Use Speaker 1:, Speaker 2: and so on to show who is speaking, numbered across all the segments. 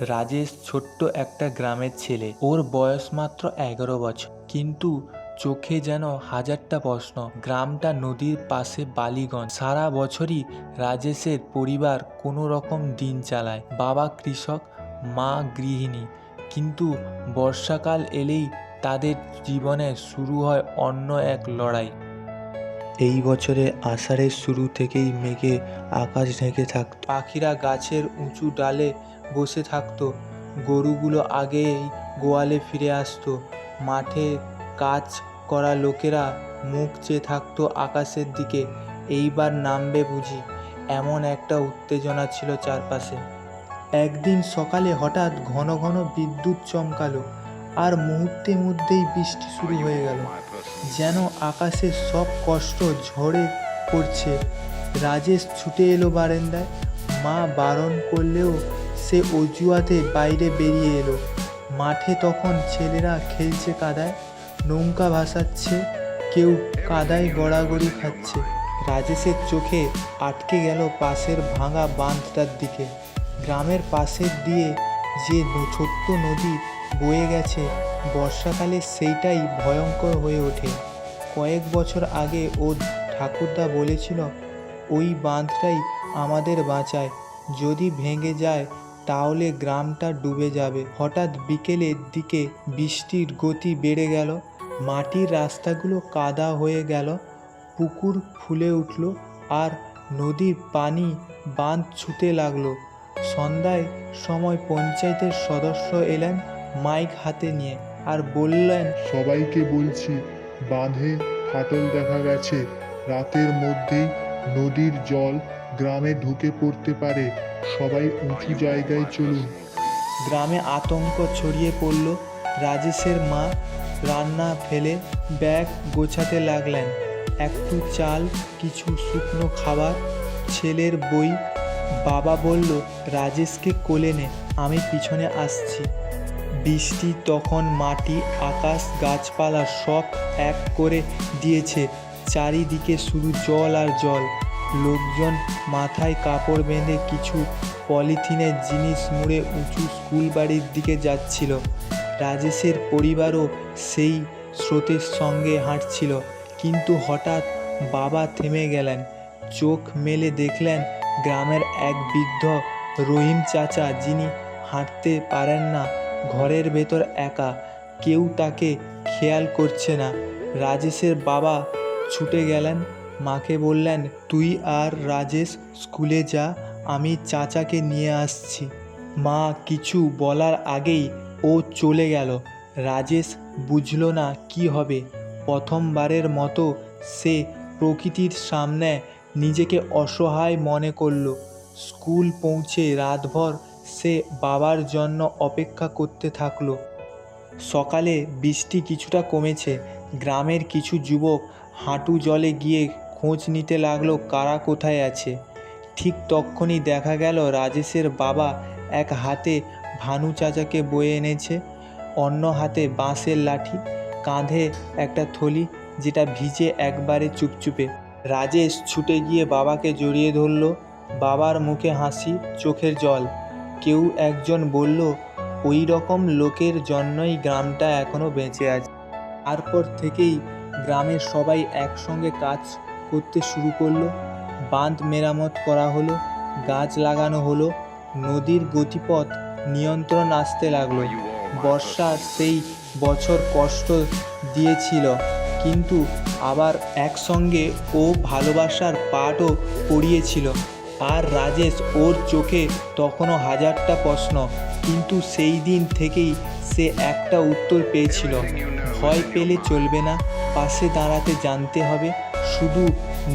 Speaker 1: রাজেশ ছোট্ট একটা গ্রামের ছেলে। ওর বয়স মাত্র এগারো বছর। কিন্তু চোখে যেন হাজারটা প্রশ্ন। গ্রামটা নদীর পাশে বালিগঞ্জ। সারা বছরই রাজেশের পরিবার কোনো রকম দিন চালায়। বাবা কৃষক, মা গৃহিণী। কিন্তু বর্ষাকাল এলেই তাদের জীবনে শুরু হয় অন্য এক লড়াই। এই বছরে আষাঢ়ের শুরু থেকেই মেঘে আকাশ ঢেকে থাকত। পাখিরা গাছের উঁচু ডালে বসে থাকতো। গরুগুলো আগেই গোয়ালে ফিরে আসতো। মাঠে কাজ করা লোকেরা মুখ চেয়ে থাকতো আকাশের দিকে। এইবার নামবে বুঝি। এমন একটা উত্তেজনা ছিল চারপাশে। একদিন সকালে হঠাৎ ঘন ঘন বিদ্যুৎ চমকালো। আর মুহূর্তের মধ্যেই বৃষ্টি শুরু হয়ে গেল। যেন আকাশের সব কষ্ট ঝরে পড়ছে। রাজেশ ছুটে এলো বারান্দায়। মা বারণ করলেও সে অজুয়াতে বাইরে বেরিয়ে এলো। মাঠে তখন ছেলেরা খেলছে কাদায়, নৌকা ভাসাচ্ছে, কেউ কাদায় গড়াগড়ি খাচ্ছে। রাজেশের চোখে আটকে গেল পাশের ভাঙা বাঁধটার দিকে। গ্রামের পাশের দিয়ে যে ছোট্ট নদী বয়ে গেছে, বর্ষাকালে সেইটাই ভয়ঙ্কর হয়ে ওঠে। কয়েক বছর আগে ওর ঠাকুরদা বলেছিল, ওই বাঁধটাই আমাদের বাঁচায়। যদি ভেঙে যায়, তাহলে গ্রামটা ডুবে যাবে। হঠাৎ বিকেলের দিকে বৃষ্টির গতি বেড়ে গেল, মাটির রাস্তাগুলো কাদা হয়ে গেল, পুকুর ফুলে উঠল, আর নদীর পানি বাঁধ ছুতে লাগল। সন্ধ্যায় সময় পঞ্চায়েতের সদস্য এলেন মাইক হাতে নিয়ে আর বললেন
Speaker 2: সবাইকে বলছি বাঁধে ফাটল দেখা গেছে। রাতের মধ্যেই নদীর জল গ্রামে ঢুকে পড়তে পারে। সবাই উঁচু জায়গায় চলুন।
Speaker 1: গ্রামে আতঙ্ক ছড়িয়ে পড়ল। রাজেশের মা রান্না ফেলে ব্যাগ গোছাতে লাগলেন। একটু চাল কিছু শুকনো খাবার ছেলের বই বাবা বলল, রাজেশকে কোলে নে, আমি পিছনে আসছি। বৃষ্টি তখন মাটি, আকাশ, গাছপালা সব এক করে দিয়েছে, চারিদিকে শুধু জল আর জল। লোকজন মাথায় কাপড় বেঁধে কিছু পলিথিনের জিনিস মুড়ে উঁচু স্কুল বাড়ির দিকে যাচ্ছিল। রাজেশের পরিবারও সেই স্রোতের সঙ্গে হাঁটছিল, কিন্তু হঠাৎ বাবা থেমে গেলেন, চোখ মেলে দেখলেন গ্রামের এক বৃদ্ধ রহিম চাচা যিনি হাঁটতে পারেন না, ঘরের ভেতর একা, কেউ তাকে খেয়াল করছে না। রাজেশের বাবা ছুটে গেলেন। মাকে বললেন, তুই আর রাজেশ স্কুলে যা, আমি চাচাকে নিয়ে আসছি। মা কিছু বলার আগেই ও চলে গেল। রাজেশ বুঝল না কি হবে। প্রথমবারের মতো সে প্রকৃতির সামনে নিজেকে অসহায় মনে করল। স্কুল পৌঁছে রাতভর সে বাবার জন্য অপেক্ষা করতে থাকল। সকালে বৃষ্টি কিছুটা কমেছে। গ্রামের কিছু যুবক হাঁটু জলে গিয়ে খোঁজ নিতে লাগল কারা কোথায় আছে। ঠিক তক্ষুনি দেখা গেল রাজেশের বাবা এক হাতে ভানু চাচাকে বয়ে এনেছে, অন্য হাতে বাঁশের লাঠি, কাঁধে একটা থলি যেটা ভিজে একবারে চুপচুপে। রাজেশ ছুটে গিয়ে বাবাকে জড়িয়ে ধরল। বাবার মুখে হাসি, চোখের জল। কেউ একজন বলল, ওই রকম লোকের জন্যই গ্রামটা এখনও বেঁচে আছে। তারপর থেকেই গ্রামের সবাই একসঙ্গে কাজ করতে শুরু করল। বাঁধ মেরামত করা হলো, গাছ লাগানো হলো, নদীর গতিপথ নিয়ন্ত্রণ আসতে লাগল। বর্ষার সেই বছর কষ্ট দিয়েছিল। কিন্তু আবার একসঙ্গে ও ভালোবাসার পাঠও পড়িয়েছিল। আর রাজেশ ওর চোখে তখনও হাজারটা প্রশ্ন, কিন্তু সেই দিন থেকেই সে একটা উত্তর পেয়েছিল। ভয় পেলে চলবে না, পাশে দাঁড়াতে জানতে হবে, শুধু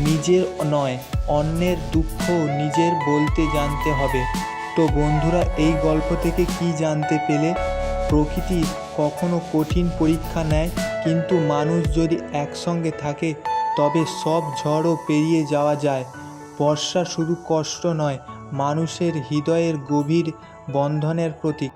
Speaker 1: নিজের নয়, অন্যের দুঃখ নিজের বলতে জানতে হবে। তো বন্ধুরা, এই গল্প থেকে কি জানতে পেলে? প্রকৃতি কখনো কঠিন পরীক্ষা নেয় কিন্তু মানুষ যদি একসঙ্গে থাকে, তবে সব ঝড়ও পেরিয়ে যাওয়া যায়। বর্ষা শুধু কষ্ট নয়, মানুষের হৃদয়ের গভীর বন্ধনের প্রতীক।